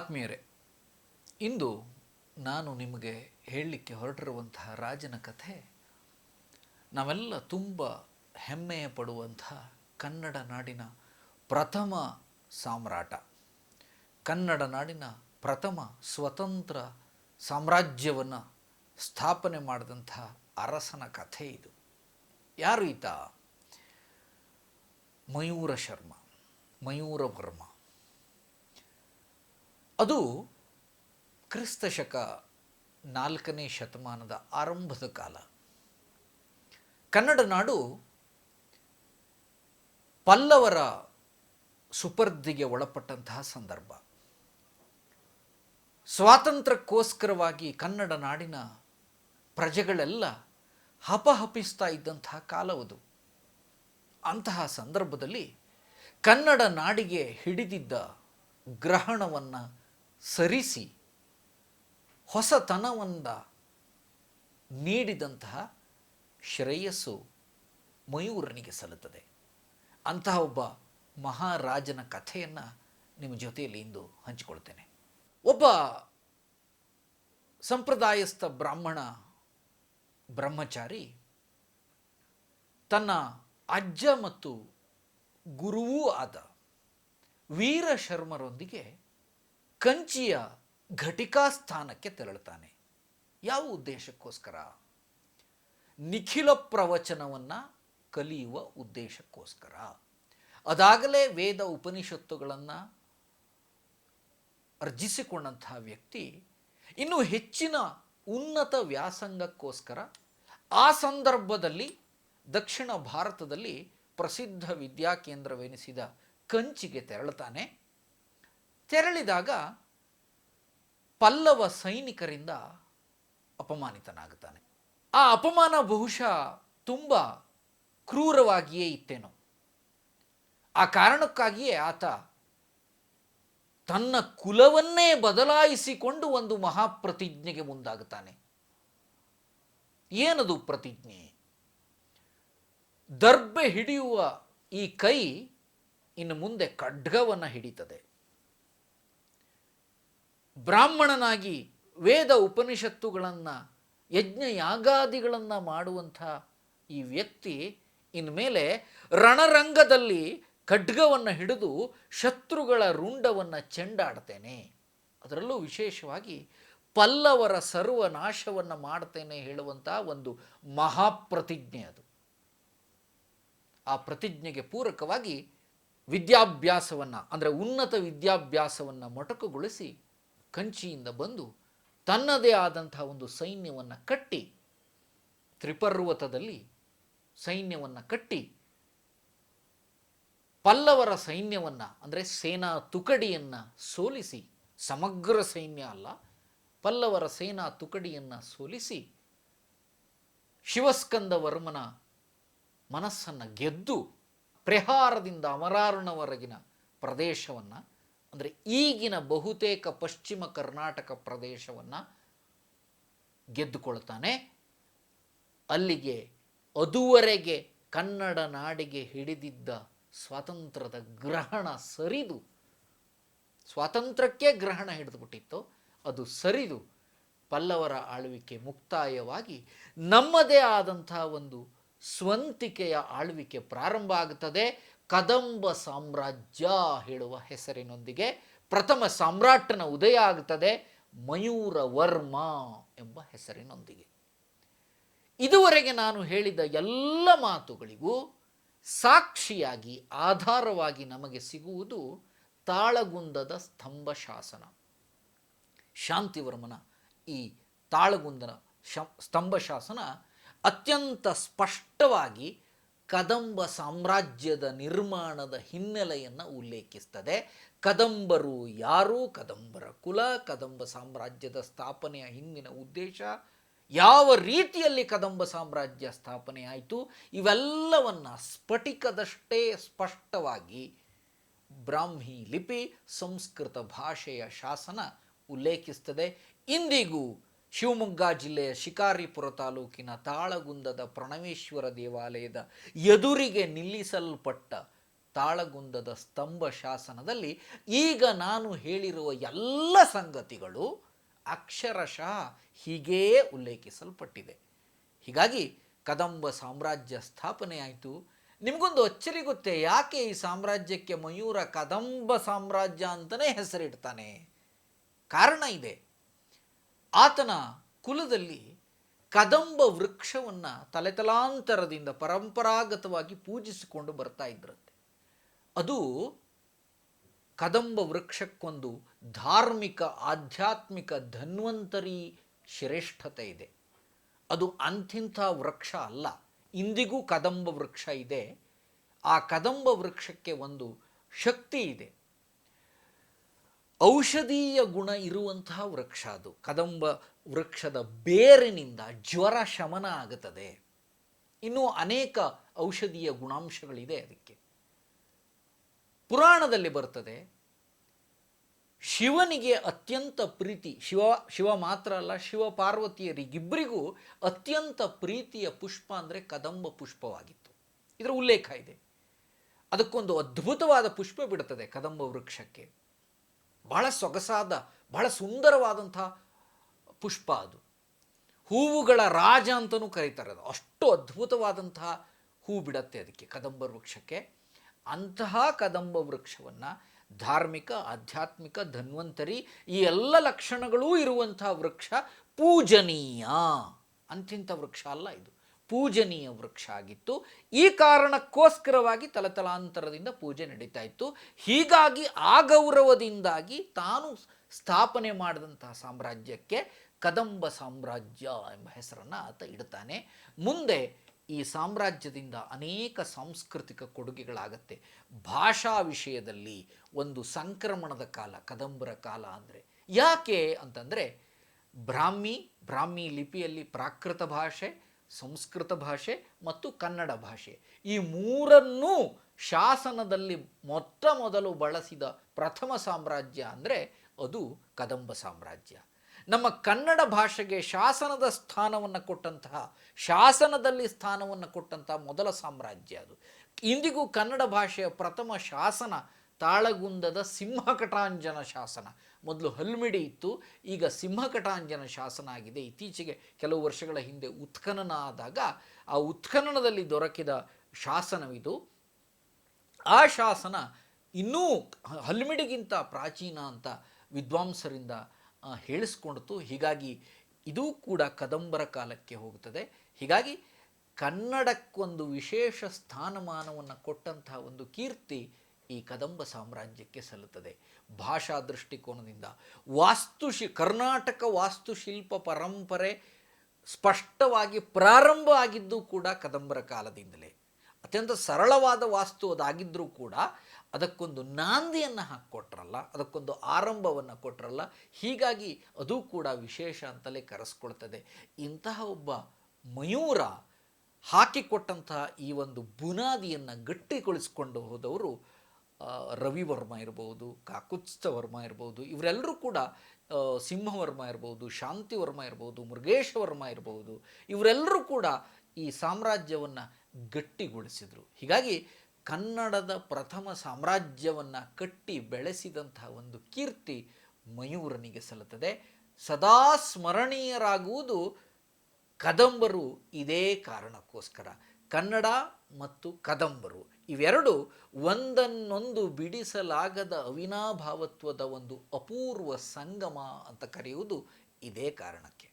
ಆತ್ಮೀಯರೇ, ಇಂದು ನಾನು ನಿಮಗೆ ಹೇಳಲಿಕ್ಕೆ ಹೊರಟಿರುವಂತಹ ರಾಜನ ಕಥೆ, ನಾವೆಲ್ಲ ತುಂಬ ಹೆಮ್ಮೆಯ ಪಡುವಂಥ ಕನ್ನಡ ನಾಡಿನ ಪ್ರಥಮ ಸಾಮ್ರಾಟ, ಕನ್ನಡ ನಾಡಿನ ಪ್ರಥಮ ಸ್ವತಂತ್ರ ಸಾಮ್ರಾಜ್ಯವನ್ನು ಸ್ಥಾಪನೆ ಮಾಡಿದಂಥ ಅರಸನ ಕಥೆ ಇದು. ಯಾರು ಈತ? ಮಯೂರ ಶರ್ಮ, ಮಯೂರ ವರ್ಮ. ಅದು ಕ್ರಿಸ್ತ ಶಕ ನಾಲ್ಕನೇ ಶತಮಾನದ ಆರಂಭದ ಕಾಲ. ಕನ್ನಡ ನಾಡು ಪಲ್ಲವರ ಸುಪರ್ದಿಗೆ ಒಳಪಟ್ಟಂತಹ ಸಂದರ್ಭ. ಸ್ವಾತಂತ್ರ್ಯಕ್ಕೋಸ್ಕರವಾಗಿ ಕನ್ನಡ ನಾಡಿನ ಪ್ರಜೆಗಳೆಲ್ಲ ಹಪಹಪಿಸ್ತಾ ಇದ್ದಂತಹ ಕಾಲವದು ಅಂತಹ ಸಂದರ್ಭದಲ್ಲಿ ಕನ್ನಡ ನಾಡಿಗೆ ಹಿಡಿದಿದ್ದ ಗ್ರಹಣವನ್ನು ಸರಿಸಿ ಹೊಸತನವನ್ನು ನೀಡಿದಂತಹ ಶ್ರೇಯಸ್ಸು ಮಯೂರನಿಗೆ ಸಲ್ಲುತ್ತದೆ. ಅಂತಹ ಒಬ್ಬ ಮಹಾರಾಜನ ಕಥೆಯನ್ನು ನಿಮ್ಮ ಜೊತೆಯಲ್ಲಿ ಇಂದು ಹಂಚಿಕೊಳ್ತೇನೆ ಒಬ್ಬ ಸಂಪ್ರದಾಯಸ್ಥ ಬ್ರಾಹ್ಮಣ ಬ್ರಹ್ಮಚಾರಿ ತನ್ನ ಅಜ್ಜ ಮತ್ತು ಗುರುವೂ ಆದ ವೀರ ಶರ್ಮರೊಂದಿಗೆ ಕಂಚಿಯ ಘಟಿಕಾ ಸ್ಥಾನಕ್ಕೆ ತೆರಳುತ್ತಾನೆ. ಯಾವ ಉದ್ದೇಶಕ್ಕೋಸ್ಕರ? ನಿಖಿಲ ಪ್ರವಚನವನ್ನು ಕಲಿಯುವ ಉದ್ದೇಶಕ್ಕೋಸ್ಕರ. ಅದಾಗಲೇ ವೇದ ಉಪನಿಷತ್ತುಗಳನ್ನು ಅರ್ಜಿಸಿಕೊಂಡಂತಹ ವ್ಯಕ್ತಿ ಇನ್ನು ಹೆಚ್ಚಿನ ಉನ್ನತ ವ್ಯಾಸಂಗಕ್ಕೋಸ್ಕರ ಆ ಸಂದರ್ಭದಲ್ಲಿ ದಕ್ಷಿಣ ಭಾರತದಲ್ಲಿ ಪ್ರಸಿದ್ಧ ವಿದ್ಯಾಕೇಂದ್ರವೆನಿಸಿದ ಕಂಚಿಗೆ ತೆರಳುತ್ತಾನೆ. ತೆರಳಿದಾಗ ಪಲ್ಲವ ಸೈನಿಕರಿಂದ ಅಪಮಾನಿತನಾಗುತ್ತಾನೆ. ಆ ಅಪಮಾನ ಬಹುಶಃ ತುಂಬ ಕ್ರೂರವಾಗಿಯೇ ಇತ್ತೇನೋ. ಆ ಕಾರಣಕ್ಕಾಗಿಯೇ ಆತ ತನ್ನ ಕುಲವನ್ನೇ ಬದಲಾಯಿಸಿಕೊಂಡು ಒಂದು ಮಹಾಪ್ರತಿಜ್ಞೆಗೆ ಮುಂದಾಗುತ್ತಾನೆ. ಏನದು ಪ್ರತಿಜ್ಞೆ? ದರ್ಬೆ ಹಿಡಿಯುವ ಈ ಕೈ ಇನ್ನು ಮುಂದೆ ಖಡ್ಗವನ್ನು ಹಿಡಿತದೆ. ಬ್ರಾಹ್ಮಣನಾಗಿ ವೇದ ಉಪನಿಷತ್ತುಗಳನ್ನು ಯಜ್ಞ ಯಾಗಾದಿಗಳನ್ನು ಮಾಡುವಂಥ ಈ ವ್ಯಕ್ತಿ ಇನ್ಮೇಲೆ ರಣರಂಗದಲ್ಲಿ ಖಡ್ಗವನ್ನು ಹಿಡಿದು ಶತ್ರುಗಳ ರುಂಡವನ್ನು ಚೆಂಡಾಡ್ತೇನೆ. ಅದರಲ್ಲೂ ವಿಶೇಷವಾಗಿ ಪಲ್ಲವರ ಸರ್ವನಾಶವನ್ನು ಮಾಡ್ತೇನೆ ಹೇಳುವಂಥ ಒಂದು ಮಹಾಪ್ರತಿಜ್ಞೆ ಅದು. ಆ ಪ್ರತಿಜ್ಞೆಗೆ ಪೂರಕವಾಗಿ ವಿದ್ಯಾಭ್ಯಾಸವನ್ನು, ಅಂದರೆ ಉನ್ನತ ವಿದ್ಯಾಭ್ಯಾಸವನ್ನು ಮೊಟಕುಗೊಳಿಸಿ ಕಂಚಿಯಿಂದ ಬಂದು ತನ್ನದೇ ಆದಂತಹ ಒಂದು ಸೈನ್ಯವನ್ನು ಕಟ್ಟಿ ತ್ರಿಪರ್ವತದಲ್ಲಿ ಸೈನ್ಯವನ್ನು ಕಟ್ಟಿ ಪಲ್ಲವರ ಸೈನ್ಯವನ್ನು, ಅಂದರೆ ಸೇನಾ ತುಕಡಿಯನ್ನು ಸೋಲಿಸಿ, ಸಮಗ್ರ ಸೈನ್ಯ ಅಲ್ಲ, ಪಲ್ಲವರ ಸೇನಾ ತುಕಡಿಯನ್ನು ಸೋಲಿಸಿ ಶಿವಸ್ಕಂದ ವರ್ಮನ ಮನಸ್ಸನ್ನು ಗೆದ್ದು, ಪ್ರಹಾರದಿಂದ ಅಮರಾರ್ಣವರೆಗಿನ ಪ್ರದೇಶವನ್ನು ಅಂದರೆ ಈಗಿನ ಬಹುತೇಕ ಪಶ್ಚಿಮ ಕರ್ನಾಟಕ ಪ್ರದೇಶವನ್ನು ಗೆದ್ದುಕೊಳ್ತಾನೆ. ಅಲ್ಲಿಗೆ ಅದುವರೆಗೆ ಕನ್ನಡ ನಾಡಿಗೆ ಹಿಡಿದಿದ್ದ ಸ್ವಾತಂತ್ರ್ಯದ ಗ್ರಹಣ ಸರಿದು, ಸ್ವಾತಂತ್ರ್ಯಕ್ಕೆ ಗ್ರಹಣ ಹಿಡಿದುಬಿಟ್ಟಿತ್ತು. ಅದು ಸರಿದು, ಪಲ್ಲವರ ಆಳ್ವಿಕೆ ಮುಕ್ತಾಯವಾಗಿ ನಮ್ಮದೇ ಆದಂತಹ ಒಂದು ಸ್ವಂತಿಕೆಯ ಆಳ್ವಿಕೆ ಪ್ರಾರಂಭ ಆಗುತ್ತದೆ ಕದಂಬ ಸಾಮ್ರಾಜ್ಯ ಹೇಳುವ ಹೆಸರಿನೊಂದಿಗೆ ಪ್ರಥಮ ಸಾಮ್ರಾಟನ ಉದಯ ಆಗುತ್ತದೆ ಮಯೂರ ವರ್ಮ ಎಂಬ ಹೆಸರಿನೊಂದಿಗೆ. ಇದುವರೆಗೆ ನಾನು ಹೇಳಿದ ಎಲ್ಲ ಮಾತುಗಳಿಗೂ ಸಾಕ್ಷಿಯಾಗಿ ಆಧಾರವಾಗಿ ನಮಗೆ ಸಿಗುವುದು ತಾಳಗುಂದದ ಸ್ತಂಭ ಶಾಸನ ಶಾಂತಿವರ್ಮನ ಈ ತಾಳಗುಂದನ ಸ್ತಂಭ ಶಾಸನ ಅತ್ಯಂತ ಸ್ಪಷ್ಟವಾಗಿ ಕದಂಬ ಸಾಮ್ರಾಜ್ಯದ ನಿರ್ಮಾಣದ ಹಿನ್ನೆಲೆಯನ್ನು ಉಲ್ಲೇಖಿಸ್ತದೆ. ಕದಂಬರು ಯಾರು? ಕದಂಬರ ಕುಲ, ಕದಂಬ ಸಾಮ್ರಾಜ್ಯದ ಸ್ಥಾಪನೆಯ ಹಿಂದಿನ ಉದ್ದೇಶ? ಯಾವ ರೀತಿಯಲ್ಲಿ ಕದಂಬ ಸಾಮ್ರಾಜ್ಯ ಸ್ಥಾಪನೆ ಆಯಿತು? ಇವೆಲ್ಲವನ್ನು ಸ್ಫಟಿಕದಷ್ಟೇ ಸ್ಪಷ್ಟವಾಗಿ ಬ್ರಾಹ್ಮಿ ಲಿಪಿ ಸಂಸ್ಕೃತ ಭಾಷೆಯ ಶಾಸನ ಉಲ್ಲೇಖಿಸ್ತದೆ. ಇಂದಿಗೂ ಶಿವಮೊಗ್ಗ ಜಿಲ್ಲೆಯ ಶಿಕಾರಿಪುರ ತಾಲೂಕಿನ ತಾಳಗುಂದದ ಪ್ರಣವೇಶ್ವರ ದೇವಾಲಯದ ಎದುರಿಗೆ ನಿಲ್ಲಿಸಲ್ಪಟ್ಟ ತಾಳಗುಂದದ ಸ್ತಂಭ ಶಾಸನದಲ್ಲಿ ಈಗ ನಾನು ಹೇಳಿರುವ ಎಲ್ಲ ಸಂಗತಿಗಳು ಅಕ್ಷರಶಃ ಹೀಗೇ ಉಲ್ಲೇಖಿಸಲ್ಪಟ್ಟಿದೆ. ಹೀಗಾಗಿ ಕದಂಬ ಸಾಮ್ರಾಜ್ಯ ಸ್ಥಾಪನೆ ಆಯಿತು. ನಿಮಗೊಂದು ಅಚ್ಚರಿ ಗೊತ್ತೇ, ಯಾಕೆ ಈ ಸಾಮ್ರಾಜ್ಯಕ್ಕೆ ಮಯೂರ ಕದಂಬ ಸಾಮ್ರಾಜ್ಯ ಅಂತಲೇ ಹೆಸರಿಡ್ತಾನೆ? ಕಾರಣ ಇದೆ. ಆತನ ಕುಲದಲ್ಲಿ ಕದಂಬ ವೃಕ್ಷವನ್ನು ತಲೆತಲಾಂತರದಿಂದ ಪರಂಪರಾಗತವಾಗಿ ಪೂಜಿಸಿಕೊಂಡು ಬರ್ತಾ ಇದ್ರಂತೆ. ಅದು ಕದಂಬ ವೃಕ್ಷಕ್ಕೊಂದು ಧಾರ್ಮಿಕ, ಆಧ್ಯಾತ್ಮಿಕ ಧನ್ವಂತರಿ ಶ್ರೇಷ್ಠತೆ ಇದೆ. ಅದು ಅಂಥಿಂಥ ವೃಕ್ಷ ಅಲ್ಲ. ಇಂದಿಗೂ ಕದಂಬ ವೃಕ್ಷ ಇದೆ. ಆ ಕದಂಬ ವೃಕ್ಷಕ್ಕೆ ಒಂದು ಶಕ್ತಿ ಇದೆ. ಔಷಧೀಯ ಗುಣ ಇರುವಂತಹ ವೃಕ್ಷ ಅದು. ಕದಂಬ ವೃಕ್ಷದ ಬೇರಿನಿಂದ ಜ್ವರ ಶಮನ ಆಗುತ್ತದೆ. ಇನ್ನೂ ಅನೇಕ ಔಷಧೀಯ ಗುಣಾಂಶಗಳಿದೆ ಅದಕ್ಕೆ. ಪುರಾಣದಲ್ಲಿ ಬರ್ತದೆ, ಶಿವನಿಗೆ ಅತ್ಯಂತ ಪ್ರೀತಿ, ಶಿವ ಶಿವ ಮಾತ್ರ ಅಲ್ಲ, ಶಿವ ಪಾರ್ವತಿಯರಿಗಿಬ್ಬರಿಗೂ ಅತ್ಯಂತ ಪ್ರೀತಿಯ ಪುಷ್ಪ ಅಂದರೆ ಕದಂಬ ಪುಷ್ಪವಾಗಿತ್ತು. ಇದರ ಉಲ್ಲೇಖ ಇದೆ. ಅದಕ್ಕೊಂದು ಅದ್ಭುತವಾದ ಪುಷ್ಪ ಬಿಡುತ್ತದೆ ಕದಂಬ ವೃಕ್ಷಕ್ಕೆ. ಬಹಳ ಸೊಗಸಾದ, ಬಹಳ ಸುಂದರವಾದಂಥ ಪುಷ್ಪ ಅದು. ಹೂವುಗಳ ರಾಜ ಅಂತಲೂ ಕರೀತಾರೆ ಅದು. ಅಷ್ಟು ಅದ್ಭುತವಾದಂತಹ ಹೂ ಬಿಡತ್ತೆ ಅದಕ್ಕೆ ಕದಂಬ ವೃಕ್ಷಕ್ಕೆ. ಅಂತಹ ಕದಂಬ ವೃಕ್ಷವನ್ನು ಧಾರ್ಮಿಕ, ಆಧ್ಯಾತ್ಮಿಕ, ಧನ್ವಂತರಿ ಈ ಎಲ್ಲ ಲಕ್ಷಣಗಳೂ ಇರುವಂತಹ ವೃಕ್ಷ ಪೂಜನೀಯ. ಅಂತಿಂಥ ವೃಕ್ಷ ಅಲ್ಲ ಇದು. ಪೂಜನೀಯ ವೃಕ್ಷ ಆಗಿತ್ತು ಈ ಕಾರಣಕ್ಕೋಸ್ಕರವಾಗಿ ತಲತಲಾಂತರದಿಂದ ಪೂಜೆ ನಡೀತಾ ಇತ್ತು. ಹೀಗಾಗಿ ಆ ಗೌರವದಿಂದಾಗಿ ತಾನು ಸ್ಥಾಪನೆ ಮಾಡಿದಂತಹ ಸಾಮ್ರಾಜ್ಯಕ್ಕೆ ಕದಂಬ ಸಾಮ್ರಾಜ್ಯ ಎಂಬ ಹೆಸರನ್ನು ಆತ ಇಡ್ತಾನೆ. ಮುಂದೆ ಈ ಸಾಮ್ರಾಜ್ಯದಿಂದ ಅನೇಕ ಸಾಂಸ್ಕೃತಿಕ ಕೊಡುಗೆಗಳಾಗತ್ತೆ. ಭಾಷಾ ವಿಷಯದಲ್ಲಿ ಒಂದು ಸಂಕ್ರಮಣದ ಕಾಲ, ಕದಂಬರ ಕಾಲ ಅಂದರೆ ಯಾಕೆ ಅಂತಂದರೆ ಬ್ರಾಹ್ಮಿ ಬ್ರಾಹ್ಮಿ ಲಿಪಿಯಲ್ಲಿ ಪ್ರಾಕೃತ ಭಾಷೆ ಸಂಸ್ಕೃತ ಭಾಷೆ ಮತ್ತು ಕನ್ನಡ ಭಾಷೆ. ಈ ಮೂರನ್ನೂ ಶಾಸನದಲ್ಲಿ ಮೊಟ್ಟ ಮೊದಲು ಬಳಸಿದ ಪ್ರಥಮ ಸಾಮ್ರಾಜ್ಯ ಅಂದರೆ ಅದು ಕದಂಬ ಸಾಮ್ರಾಜ್ಯ. ನಮ್ಮ ಕನ್ನಡ ಭಾಷೆಗೆ ಶಾಸನದ ಸ್ಥಾನವನ್ನು ಕೊಟ್ಟಂತಹ, ಶಾಸನದಲ್ಲಿ ಸ್ಥಾನವನ್ನು ಕೊಟ್ಟಂತಹ ಮೊದಲ ಸಾಮ್ರಾಜ್ಯ ಅದು. ಇಂದಿಗೂ ಕನ್ನಡ ಭಾಷೆಯ ಪ್ರಥಮ ಶಾಸನ ತಾಳಗುಂದದ ಸಿಂಹಕಟಾಂಜನ ಶಾಸನ. ಮೊದಲು ಹಲ್ಮಿಡಿ ಇತ್ತು, ಈಗ ಸಿಂಹಕಟಾಂಜನ ಶಾಸನ ಆಗಿದೆ. ಇತ್ತೀಚೆಗೆ ಕೆಲವು ವರ್ಷಗಳ ಹಿಂದೆ ಉತ್ಖನನ ಆದಾಗ ಆ ಉತ್ಖನನದಲ್ಲಿ ದೊರಕಿದ ಶಾಸನವಿದು. ಆ ಶಾಸನ ಇನ್ನೂ ಹಲ್ಮಿಡಿಗಿಂತ ಪ್ರಾಚೀನ ಅಂತ ವಿದ್ವಾಂಸರಿಂದ ಹೇಳಿಸ್ಕೊಂಡಿತು ಹೀಗಾಗಿ ಇದೂ ಕೂಡ ಕದಂಬರ ಕಾಲಕ್ಕೆ ಹೋಗುತ್ತದೆ. ಹೀಗಾಗಿ ಕನ್ನಡಕ್ಕೊಂದು ವಿಶೇಷ ಸ್ಥಾನಮಾನವನ್ನು ಕೊಟ್ಟಂತಹ ಒಂದು ಕೀರ್ತಿ ಈ ಕದಂಬ ಸಾಮ್ರಾಜ್ಯಕ್ಕೆ ಸಲ್ಲುತ್ತದೆ. ಭಾಷಾ ದೃಷ್ಟಿಕೋನದಿಂದ ವಾಸ್ತುಶಿ, ಕರ್ನಾಟಕ ವಾಸ್ತುಶಿಲ್ಪ ಪರಂಪರೆ ಸ್ಪಷ್ಟವಾಗಿ ಪ್ರಾರಂಭ ಆಗಿದ್ದು ಕೂಡ ಕದಂಬರ ಕಾಲದಿಂದಲೇ. ಅತ್ಯಂತ ಸರಳವಾದ ವಾಸ್ತು ಅದಾಗಿದ್ದರೂ ಕೂಡ ಅದಕ್ಕೊಂದು ನಾಂದಿಯನ್ನು ಹಾಕ್ಕೊಟ್ರಲ್ಲ, ಅದಕ್ಕೊಂದು ಆರಂಭವನ್ನು ಕೊಟ್ರಲ್ಲ, ಹೀಗಾಗಿ ಅದು ಕೂಡ ವಿಶೇಷ ಅಂತಲೇ ಕರೆಸ್ಕೊಳ್ತದೆ. ಇಂತಹ ಒಬ್ಬ ಮಯೂರ ಹಾಕಿಕೊಟ್ಟಂತಹ ಈ ಒಂದು ಬುನಾದಿಯನ್ನು ಗಟ್ಟಿಗೊಳಿಸಿಕೊಂಡು ಹೋದವರು ರವಿವರ್ಮ ಇರ್ಬೋದು ಕಾಕುತ್ಸ್ಥವರ್ಮ ಇರ್ಬೋದು ಇವರೆಲ್ಲರೂ ಕೂಡ ಸಿಂಹವರ್ಮ ಇರ್ಬೋದು, ಶಾಂತಿವರ್ಮ ಇರ್ಬೋದು, ಮೃಗೇಶವರ್ಮ ಇರ್ಬೋದು ಇವರೆಲ್ಲರೂ ಕೂಡ ಈ ಸಾಮ್ರಾಜ್ಯವನ್ನು ಗಟ್ಟಿಗೊಳಿಸಿದರು. ಹೀಗಾಗಿ ಕನ್ನಡದ ಪ್ರಥಮ ಸಾಮ್ರಾಜ್ಯವನ್ನು ಕಟ್ಟಿ ಬೆಳೆಸಿದಂತಹ ಒಂದು ಕೀರ್ತಿ ಮಯೂರನಿಗೆ ಸಲ್ಲುತ್ತದೆ. ಸದಾ ಸ್ಮರಣೀಯರಾಗುವುದು ಕದಂಬರು ಇದೇ ಕಾರಣಕ್ಕೋಸ್ಕರ. ಕನ್ನಡ ಮತ್ತು ಕದಂಬರು ಇವೆರಡು ಒಂದನ್ನೊಂದು ಬಿಡಿಸಲಾಗದ ಅವಿನಾಭಾವತ್ವದ ಒಂದು ಅಪೂರ್ವ ಸಂಗಮ ಅಂತ ಕರೆಯುವುದು ಇದೇ ಕಾರಣಕ್ಕೆ.